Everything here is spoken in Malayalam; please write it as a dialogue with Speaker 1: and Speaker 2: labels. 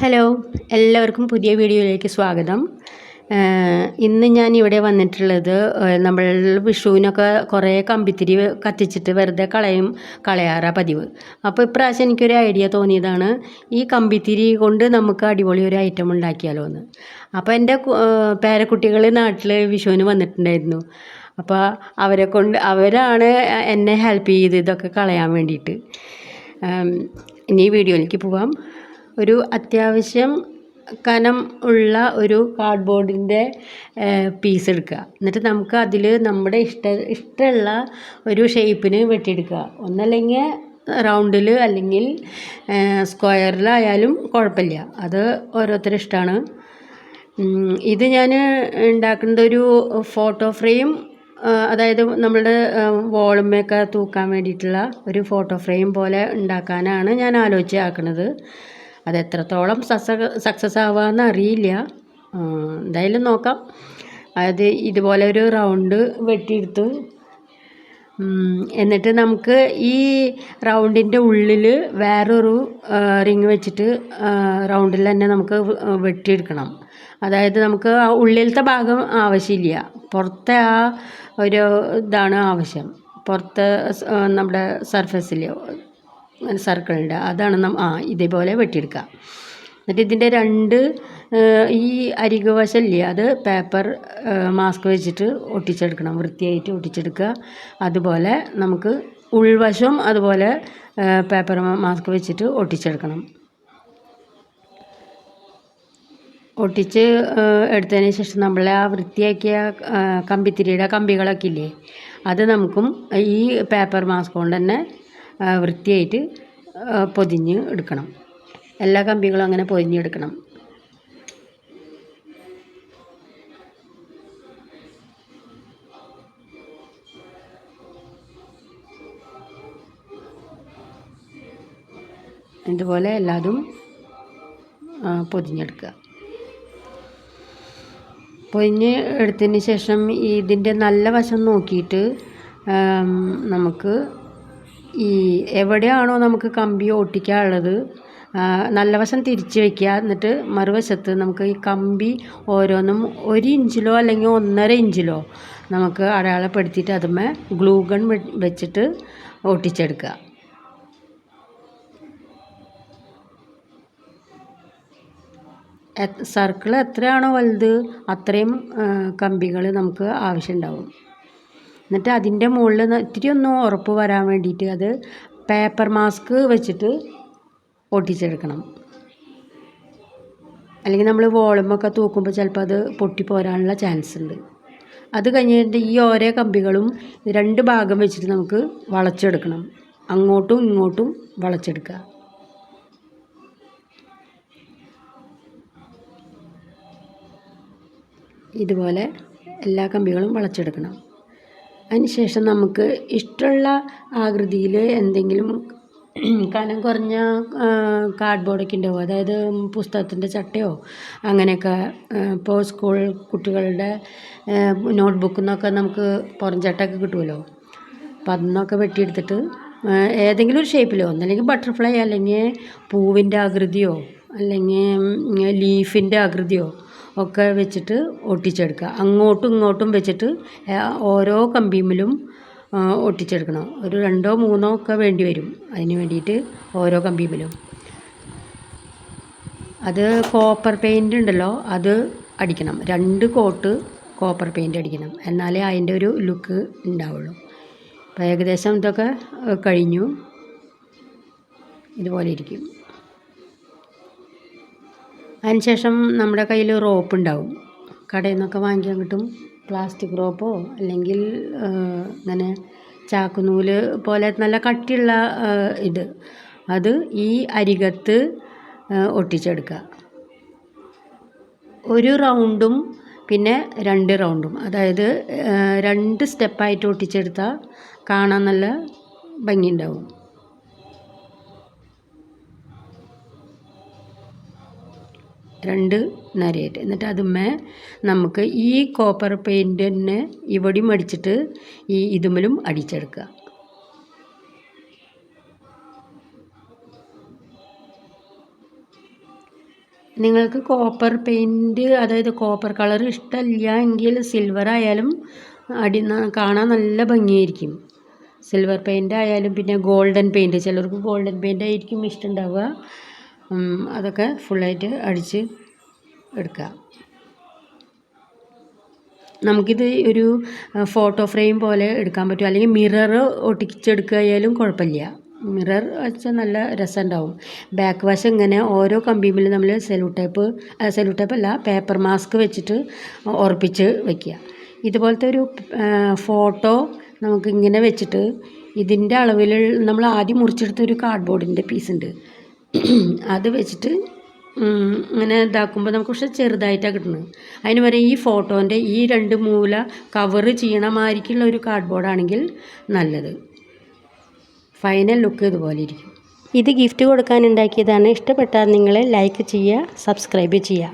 Speaker 1: ഹലോ എല്ലാവർക്കും പുതിയ വീഡിയോയിലേക്ക് സ്വാഗതം. ഇന്ന് ഞാൻ ഇവിടെ വന്നിട്ടുള്ളത് നമ്മൾ വിഷുവിനൊക്കെ കുറേ കമ്പിത്തിരി കത്തിച്ചിട്ട് വെറുതെ കളയും കളയാറ പതിവ്. അപ്പോൾ ഇപ്രാവശ്യം എനിക്കൊരു ഐഡിയ തോന്നിയതാണ് ഈ കമ്പിത്തിരി കൊണ്ട് നമുക്ക് അടിപൊളി ഒരു ഐറ്റം ഉണ്ടാക്കിയാലോ എന്ന് അപ്പോൾ എന്റെ പേരക്കുട്ടികൾ നാട്ടിൽ വിഷുവിന് വന്നിട്ടുണ്ടായിരുന്നു. അപ്പോൾ അവരെ കൊണ്ട് അവരാണ് എന്നെ ഹെൽപ്പ് ചെയ്ത് ഇതൊക്കെ കളയാൻ വേണ്ടിയിട്ട്. ഇനി വീഡിയോയിലേക്ക് പോവാം. ഒരു അത്യാവശ്യം കനം ഉള്ള ഒരു കാർഡ്ബോർഡിന്റെ പീസ് എടുക്കുക. എന്നിട്ട് നമുക്ക് അതിൽ നമ്മുടെ ഇഷ്ട ഇഷ്ടമുള്ള ഒരു ഷേപ്പിന് വെട്ടിയെടുക്കുക. ഒന്നല്ലെങ്കിൽ റൗണ്ടിൽ അല്ലെങ്കിൽ സ്ക്വയറിലായാലും കുഴപ്പമില്ല. അത് ഓരോരുത്തരുടെ ഇഷ്ടമാണ് ഇത് ഞാൻ ഉണ്ടാക്കുന്നത് ഒരു ഫോട്ടോ ഫ്രെയിം അതായത് നമ്മളുടെ വോളുമൊക്കെ തൂക്കാൻ വേണ്ടിയിട്ടുള്ള ഒരു ഫോട്ടോ ഫ്രെയിം പോലെ ഉണ്ടാക്കാനാണ് ഞാൻ ആലോചിച്ച് ആക്കുന്നത്. അത് എത്രത്തോളം സക്സ സക്സസ് ആവാന്ന് അറിയില്ല. എന്തായാലും നോക്കാം. അത് ഇതുപോലെ ഒരു റൗണ്ട് വെട്ടിയെടുത്ത് എന്നിട്ട് നമുക്ക് ഈ റൗണ്ടിന്റെ ഉള്ളിൽ വേറൊരു റിങ് വെച്ചിട്ട് റൗണ്ടിൽ തന്നെ നമുക്ക് വെട്ടിയെടുക്കണം. അതായത് നമുക്ക് ആ ഉള്ളിലത്തെ ഭാഗം ആവശ്യമില്ല. പുറത്തെ ആ ഒരു ഇതാണ് ആവശ്യം. പുറത്തെ നമ്മുടെ സർഫസിൽ സർക്കിളിന്റെ അതാണ് നം ആ ഇതേപോലെ വെട്ടിയെടുക്കുക. എന്നിട്ട് ഇതിന്റെ രണ്ട് ഈ അരികു വശമില്ലേ അത് പേപ്പർ മാസ്ക് വെച്ചിട്ട് ഒട്ടിച്ചെടുക്കണം. വൃത്തിയായിട്ട് ഒട്ടിച്ചെടുക്കുക. അതുപോലെ നമുക്ക് ഉൾവശം അതുപോലെ പേപ്പർ മാസ്ക് വെച്ചിട്ട് ഒട്ടിച്ചെടുക്കണം. ഒട്ടിച്ച് എടുത്തതിന് ശേഷം നമ്മൾ ആ വൃത്തിയാക്കിയ കമ്പിത്തിരിയുടെ കമ്പികളൊക്കെ ഇല്ലേ അത് നമുക്കും ഈ പേപ്പർ മാസ്ക് കൊണ്ട് തന്നെ വൃത്തിയായിട്ട് പൊതിഞ്ഞ് എടുക്കണം. എല്ലാ കമ്പികളും അങ്ങനെ പൊതിഞ്ഞെടുക്കണം ഇതുപോലെ എല്ലാതും പൊതിഞ്ഞെടുക്കുക. പൊതിഞ്ഞ് എടുത്തതിന് ശേഷം ഇതിന്റെ നല്ല വശം നോക്കിയിട്ട് നമുക്ക് ഈ എവിടെയാണോ നമുക്ക് കമ്പി ഒട്ടിക്കാനുള്ളത് നല്ല വശം തിരിച്ച് വയ്ക്കുക എന്നിട്ട് മറുവശത്ത് നമുക്ക് ഈ കമ്പി ഓരോന്നും ഒരു ഇഞ്ചിലോ അല്ലെങ്കിൽ ഒന്നര ഇഞ്ചിലോ നമുക്ക് അടയാളപ്പെടുത്തിയിട്ട് അതുമേ ഗ്ലൂ ഗൺ വെച്ചിട്ട് ഒട്ടിച്ചെടുക്കുക സർക്കിൾ എത്രയാണോ വലുത് അത്രയും കമ്പികൾ നമുക്ക് ആവശ്യമുണ്ടാവും. എന്നിട്ട് അതിന്റെ മുകളിൽ ഇത്തിരി ഒന്ന് ഉറപ്പ് വരാൻ വേണ്ടിയിട്ട് അത് പേപ്പർ മാസ്ക് വെച്ചിട്ട് ഒട്ടിച്ചെടുക്കണം. അല്ലെങ്കിൽ നമ്മൾ വോളുമൊക്കെ തൂക്കുമ്പോൾ ചിലപ്പോൾ അത് പൊട്ടിപ്പോരാനുള്ള ചാൻസ് ഉണ്ട്. അത് കഴിഞ്ഞിട്ട് ഈ ഓരോ കമ്പികളും രണ്ട് ഭാഗം വെച്ചിട്ട് നമുക്ക് വളച്ചെടുക്കണം. അങ്ങോട്ടും ഇങ്ങോട്ടും വളച്ചെടുക്കുക. ഇതുപോലെ എല്ലാ കമ്പികളും വളച്ചെടുക്കണം. അതിനുശേഷം നമുക്ക് ഇഷ്ടമുള്ള ആകൃതിയിൽ എന്തെങ്കിലും കനം കുറഞ്ഞ കാർഡ്ബോർഡൊക്കെ ഉണ്ടാവും അതായത് പുസ്തകത്തിന്റെ ചട്ടയോ? അങ്ങനെയൊക്കെ ഇപ്പോൾ സ്കൂൾ കുട്ടികളുടെ നോട്ട്ബുക്കിൽ നിന്നൊക്കെ നമുക്ക് പുറം ചട്ടയൊക്കെ കിട്ടുമല്ലോ? അപ്പം അതിന്നൊക്കെ വെട്ടിയെടുത്തിട്ട് ഏതെങ്കിലും ഒരു ഷേപ്പിലോ ഒന്നല്ലെങ്കിൽ ബട്ടർഫ്ലൈ അല്ലെങ്കിൽ പൂവിന്റെ ആകൃതിയോ അല്ലെങ്കിൽ ലീഫിന്റെ ആകൃതിയോ ഒക്കെ വെച്ചിട്ട് ഒട്ടിച്ചെടുക്കുക. അങ്ങോട്ടും ഇങ്ങോട്ടും വെച്ചിട്ട് ഓരോ കമ്പീമിലും ഒട്ടിച്ചെടുക്കണം. ഒരു രണ്ടോ മൂന്നോ ഒക്കെ വേണ്ടി വരും. അതിന് വേണ്ടിയിട്ട് ഓരോ കമ്പീമിലും അത് കോപ്പർ പെയിന്റ് ഉണ്ടല്ലോ അത് അടിക്കണം. രണ്ട് കോട്ട് കോപ്പർ പെയിന്റ് അടിക്കണം. എന്നാലേ അതിന്റെ ഒരു ലുക്ക് ഉണ്ടാവുള്ളൂ. അപ്പോൾ ഏകദേശം ഇതൊക്കെ കഴിഞ്ഞു. ഇതുപോലെ ഇരിക്കും. അതിനുശേഷം നമ്മുടെ കയ്യിൽ റോപ്പ് ഉണ്ടാവും. കടയിൽ നിന്നൊക്കെ വാങ്ങിക്കാൻ കിട്ടും. പ്ലാസ്റ്റിക് റോപ്പോ അല്ലെങ്കിൽ ഇങ്ങനെ ചാക്കുനൂൽ പോലെ നല്ല കട്ടിയുള്ള ഇത്. അത് ഈ അരികത്ത് ഒട്ടിച്ചെടുക്കുക. ഒരു റൗണ്ടും പിന്നെ രണ്ട് റൗണ്ടും. അതായത് രണ്ട് സ്റ്റെപ്പായിട്ട് ഒട്ടിച്ചെടുത്താൽ കാണാൻ നല്ല ഭംഗിയുണ്ടാവും. രണ്ട് നരയായിട്ട്. എന്നിട്ട് അതുമ്മേ നമുക്ക് ഈ കോപ്പർ പെയിന്റ് തന്നെ ഇവിടെയും അടിച്ചിട്ട് ഈ ഇതുമലും അടിച്ചെടുക്കുക. നിങ്ങൾക്ക് കോപ്പർ പെയിന്റ് അതായത് കോപ്പർ കളർ ഇഷ്ടമല്ല എങ്കിൽ സിൽവർ ആയാലും അടി കാണാൻ നല്ല ഭംഗിയായിരിക്കും. സിൽവർ പെയിന്റ് ആയാലും പിന്നെ ഗോൾഡൻ പെയിന്റ് ചിലർക്ക് ഗോൾഡൻ പെയിന്റ് ആയിരിക്കും ഇഷ്ടമുണ്ടാവുക അതൊക്കെ ഫുള്ളായിട്ട് അടിച്ച് എടുക്കുക. നമുക്കിത് ഒരു ഫോട്ടോ ഫ്രെയിം പോലെ എടുക്കാൻ പറ്റും. അല്ലെങ്കിൽ മിറർ ഒട്ടിച്ചെടുക്കുകയായാലും കുഴപ്പമില്ല. മിറർ വെച്ചാൽ നല്ല രസമുണ്ടാവും ബാക്ക് വശം ഇങ്ങനെ ഓരോ കമ്പിമ്മിൽ നമ്മൾ സെലു ടേപ്പ് സെലു ടൈപ്പ് അല്ല പേപ്പർ മാസ്ക് വെച്ചിട്ട് ഉറപ്പിച്ച് വയ്ക്കുക ഇതുപോലത്തെ ഒരു ഫോട്ടോ നമുക്ക് ഇങ്ങനെ വെച്ചിട്ട് ഇതിന്റെ അളവിൽ നമ്മൾ ആദ്യം മുറിച്ചെടുത്ത ഒരു കാർഡ്ബോർഡിന്റെ പീസ് ഉണ്ട്. അത് വെച്ചിട്ട് ഇങ്ങനെ ഇതാക്കുമ്പോൾ നമുക്ക് പക്ഷെ ചെറുതായിട്ടാണ് കിട്ടുന്നത് അതിന് വരെ ഈ ഫോട്ടോന്റെ ഈ രണ്ട് മൂല കവർ ചെയ്യണ മാതിരിക്കുള്ള ഒരു കാർഡ്ബോർഡ് ആണെങ്കിൽ നല്ലത്. ഫൈനൽ ലുക്ക് ഇതുപോലെ ഇരിക്കും. ഇത് ഗിഫ്റ്റ് കൊടുക്കാൻ ഉണ്ടാക്കിയതാണ്. ഇഷ്ടപ്പെട്ടാൽ നിങ്ങൾ ലൈക്ക് ചെയ്യുക സബ്സ്ക്രൈബ് ചെയ്യുക.